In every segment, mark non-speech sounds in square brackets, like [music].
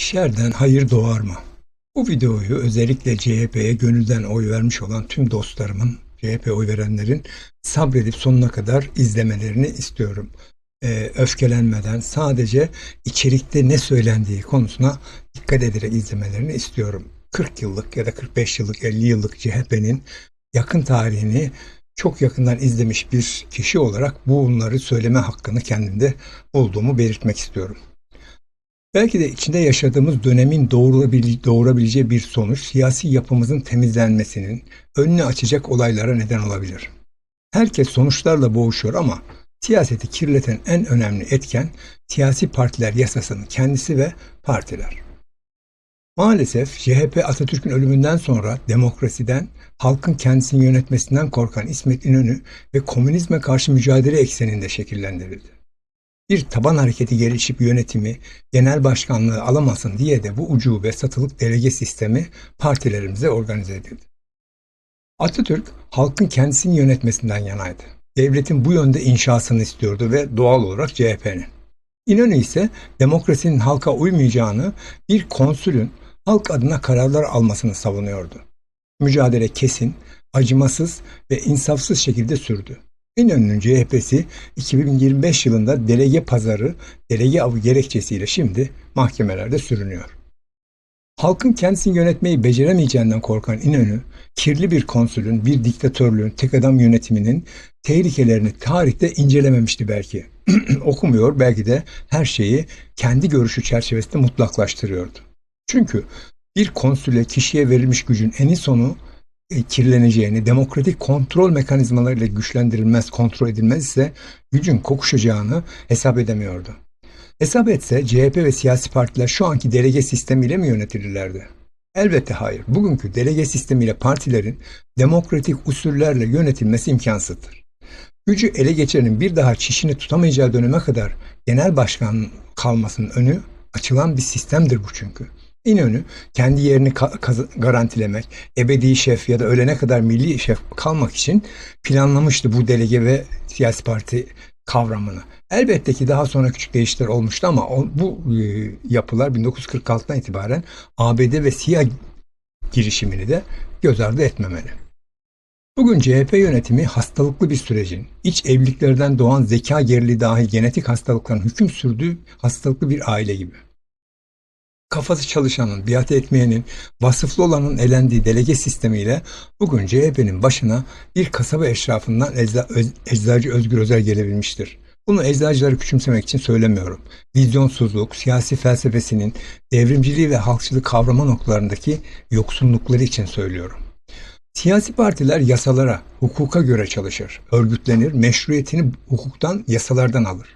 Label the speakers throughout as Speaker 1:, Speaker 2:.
Speaker 1: Şerden hayır doğar mı? Bu videoyu özellikle CHP'ye gönülden oy vermiş olan tüm dostlarımın, CHP oy verenlerin sabredip sonuna kadar izlemelerini istiyorum. Ee, öfkelenmeden sadece içerikte ne söylendiği konusuna dikkat ederek izlemelerini istiyorum. 40 yıllık ya da 45 yıllık, 50 yıllık CHP'nin yakın tarihini çok yakından izlemiş bir kişi olarak bunları söyleme hakkını kendimde olduğumu belirtmek istiyorum. Belki de içinde yaşadığımız dönemin doğurabil- doğurabileceği bir sonuç siyasi yapımızın temizlenmesinin önünü açacak olaylara neden olabilir. Herkes sonuçlarla boğuşuyor ama siyaseti kirleten en önemli etken siyasi partiler yasasının kendisi ve partiler. Maalesef CHP Atatürk'ün ölümünden sonra demokrasiden, halkın kendisini yönetmesinden korkan İsmet İnönü ve komünizme karşı mücadele ekseninde şekillendirildi bir taban hareketi gelişip yönetimi, genel başkanlığı alamasın diye de bu ucube satılık delege sistemi partilerimize organize edildi. Atatürk halkın kendisini yönetmesinden yanaydı. Devletin bu yönde inşasını istiyordu ve doğal olarak CHP'nin. İnönü ise demokrasinin halka uymayacağını bir konsülün halk adına kararlar almasını savunuyordu. Mücadele kesin, acımasız ve insafsız şekilde sürdü. İnönü'nün CHP'si 2025 yılında delege pazarı, delege avı gerekçesiyle şimdi mahkemelerde sürünüyor. Halkın kendisini yönetmeyi beceremeyeceğinden korkan İnönü, kirli bir konsülün, bir diktatörlüğün, tek adam yönetiminin tehlikelerini tarihte incelememişti belki. [clears throat] Okumuyor, belki de her şeyi kendi görüşü çerçevesinde mutlaklaştırıyordu. Çünkü bir konsüle kişiye verilmiş gücün eni sonu kirleneceğini, demokratik kontrol mekanizmalarıyla güçlendirilmez, kontrol edilmez ise gücün kokuşacağını hesap edemiyordu. Hesap etse CHP ve siyasi partiler şu anki delege sistemiyle mi yönetilirlerdi? Elbette hayır. Bugünkü delege sistemiyle partilerin demokratik usullerle yönetilmesi imkansızdır. Gücü ele geçirenin bir daha çişini tutamayacağı döneme kadar genel başkan kalmasının önü açılan bir sistemdir bu çünkü. İnönü kendi yerini garantilemek, ebedi şef ya da ölene kadar milli şef kalmak için planlamıştı bu delege ve siyasi parti kavramını. Elbette ki daha sonra küçük değişiklikler olmuştu ama bu e, yapılar 1946'dan itibaren ABD ve siyah girişimini de göz ardı etmemeli. Bugün CHP yönetimi hastalıklı bir sürecin, iç evliliklerden doğan zeka geriliği dahil genetik hastalıkların hüküm sürdüğü hastalıklı bir aile gibi kafası çalışanın, biat etmeyenin, vasıflı olanın elendiği delege sistemiyle bugün CHP'nin başına bir kasaba eşrafından ecza, öz, eczacı Özgür Özel gelebilmiştir. Bunu eczacıları küçümsemek için söylemiyorum. Vizyonsuzluk, siyasi felsefesinin devrimciliği ve halkçılık kavrama noktalarındaki yoksunlukları için söylüyorum. Siyasi partiler yasalara, hukuka göre çalışır, örgütlenir, meşruiyetini hukuktan, yasalardan alır.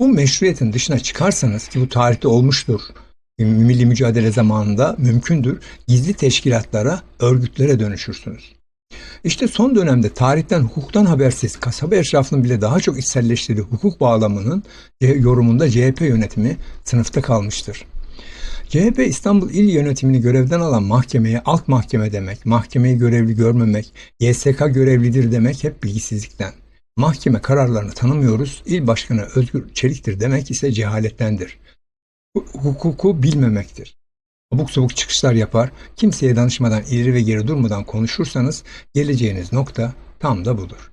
Speaker 1: Bu meşruiyetin dışına çıkarsanız ki bu tarihte olmuştur, milli mücadele zamanında mümkündür. Gizli teşkilatlara, örgütlere dönüşürsünüz. İşte son dönemde tarihten, hukuktan habersiz kasaba etrafının bile daha çok içselleştirdiği hukuk bağlamının yorumunda CHP yönetimi sınıfta kalmıştır. CHP İstanbul İl Yönetimini görevden alan mahkemeye alt mahkeme demek, mahkemeyi görevli görmemek, YSK görevlidir demek hep bilgisizlikten. Mahkeme kararlarını tanımıyoruz, il başkanı Özgür Çelik'tir demek ise cehalettendir hukuku bilmemektir. Abuk sabuk çıkışlar yapar, kimseye danışmadan ileri ve geri durmadan konuşursanız geleceğiniz nokta tam da budur.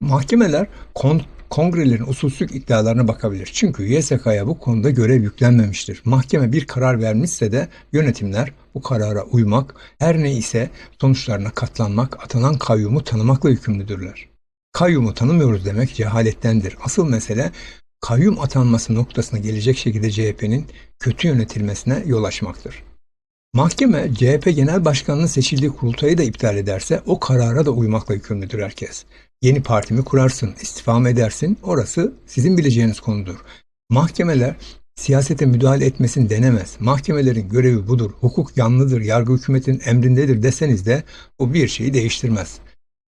Speaker 1: Mahkemeler kon kongrelerin usulsüzlük iddialarına bakabilir. Çünkü YSK'ya bu konuda görev yüklenmemiştir. Mahkeme bir karar vermişse de yönetimler bu karara uymak, her ne ise sonuçlarına katlanmak, atanan kayyumu tanımakla yükümlüdürler. Kayyumu tanımıyoruz demek cehalettendir. Asıl mesele kayyum atanması noktasına gelecek şekilde CHP'nin kötü yönetilmesine yol açmaktır. Mahkeme CHP Genel Başkanı'nın seçildiği kurultayı da iptal ederse o karara da uymakla yükümlüdür herkes. Yeni partimi kurarsın, istifa mı edersin orası sizin bileceğiniz konudur. Mahkemeler siyasete müdahale etmesin denemez. Mahkemelerin görevi budur. Hukuk yanlıdır, yargı hükümetin emrindedir deseniz de o bir şeyi değiştirmez.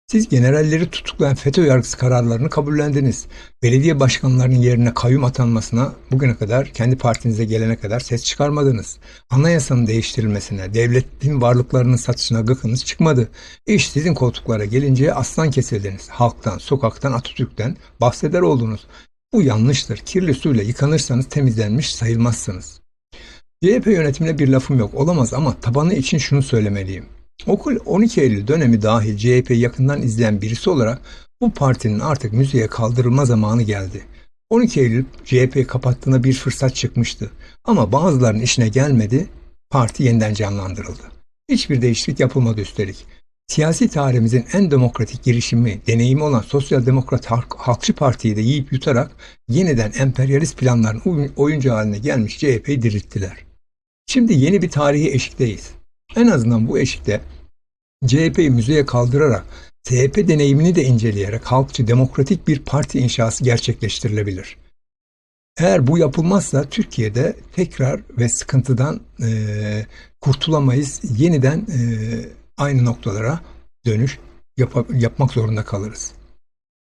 Speaker 1: Siz generalleri tutuklayan FETÖ yargısı kararlarını kabullendiniz. Belediye başkanlarının yerine kayyum atanmasına bugüne kadar kendi partinize gelene kadar ses çıkarmadınız. Anayasanın değiştirilmesine, devletin varlıklarının satışına gıkınız çıkmadı. İş sizin koltuklara gelince aslan kesildiniz. Halktan, sokaktan, Atatürk'ten bahseder oldunuz. Bu yanlıştır. Kirli suyla yıkanırsanız temizlenmiş sayılmazsınız. CHP yönetimine bir lafım yok. Olamaz ama tabanı için şunu söylemeliyim. Okul 12 Eylül dönemi dahil CHP'yi yakından izleyen birisi olarak bu partinin artık müziğe kaldırılma zamanı geldi. 12 Eylül CHP'yi kapattığına bir fırsat çıkmıştı. Ama bazılarının işine gelmedi, parti yeniden canlandırıldı. Hiçbir değişiklik yapılmadı üstelik. Siyasi tarihimizin en demokratik girişimi, deneyimi olan Sosyal Demokrat Halk, Halkçı Parti'yi de yiyip yutarak yeniden emperyalist planların oyun- oyuncu haline gelmiş CHP'yi dirilttiler. Şimdi yeni bir tarihi eşikteyiz. En azından bu eşikte CHP'yi müzeye kaldırarak CHP deneyimini de inceleyerek halkçı demokratik bir parti inşası gerçekleştirilebilir. Eğer bu yapılmazsa Türkiye'de tekrar ve sıkıntıdan eee, kurtulamayız. Yeniden eee, aynı noktalara dönüş yapa- yapmak zorunda kalırız.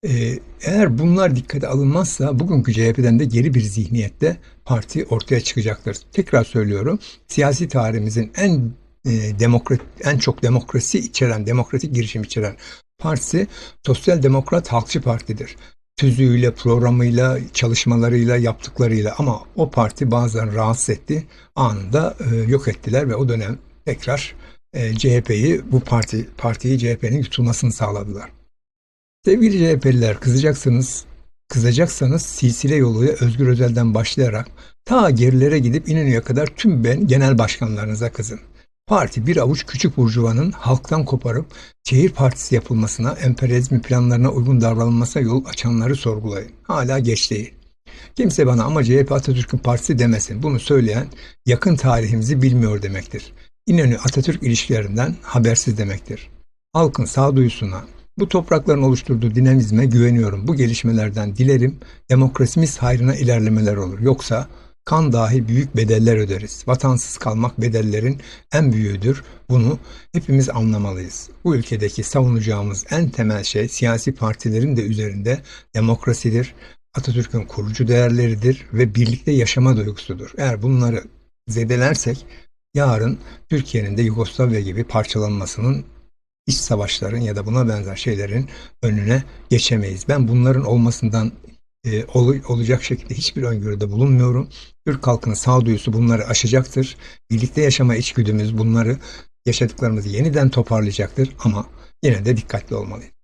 Speaker 1: Eee, eğer bunlar dikkate alınmazsa bugünkü CHP'den de geri bir zihniyette parti ortaya çıkacaktır. Tekrar söylüyorum. Siyasi tarihimizin en e, demokrat en çok demokrasi içeren, demokratik girişim içeren partisi Sosyal Demokrat Halkçı Parti'dir. Tüzüğüyle, programıyla, çalışmalarıyla, yaptıklarıyla ama o parti bazen rahatsız etti. Anında e, yok ettiler ve o dönem tekrar e, CHP'yi bu parti partiyi CHP'nin yutulmasını sağladılar. Sevgili CHP'liler kızacaksınız, kızacaksanız silsile yoluyla Özgür Özel'den başlayarak ta gerilere gidip İnönü'ye kadar tüm ben genel başkanlarınıza kızın. Parti bir avuç küçük burjuvanın halktan koparıp şehir partisi yapılmasına, emperyalizmi planlarına uygun davranılmasına yol açanları sorgulayın. Hala geç değil. Kimse bana ama CHP Atatürk'ün partisi demesin. Bunu söyleyen yakın tarihimizi bilmiyor demektir. İnönü Atatürk ilişkilerinden habersiz demektir. Halkın sağduyusuna, bu toprakların oluşturduğu dinamizme güveniyorum. Bu gelişmelerden dilerim demokrasimiz hayrına ilerlemeler olur. Yoksa kan dahi büyük bedeller öderiz. Vatansız kalmak bedellerin en büyüğüdür. Bunu hepimiz anlamalıyız. Bu ülkedeki savunacağımız en temel şey siyasi partilerin de üzerinde demokrasidir. Atatürk'ün kurucu değerleridir ve birlikte yaşama duygusudur. Eğer bunları zedelersek yarın Türkiye'nin de Yugoslavya gibi parçalanmasının iç savaşların ya da buna benzer şeylerin önüne geçemeyiz. Ben bunların olmasından e, ol- olacak şekilde hiçbir öngörüde bulunmuyorum. Türk halkının sağduyusu bunları aşacaktır. Birlikte yaşama içgüdümüz bunları yaşadıklarımızı yeniden toparlayacaktır ama yine de dikkatli olmalıyız.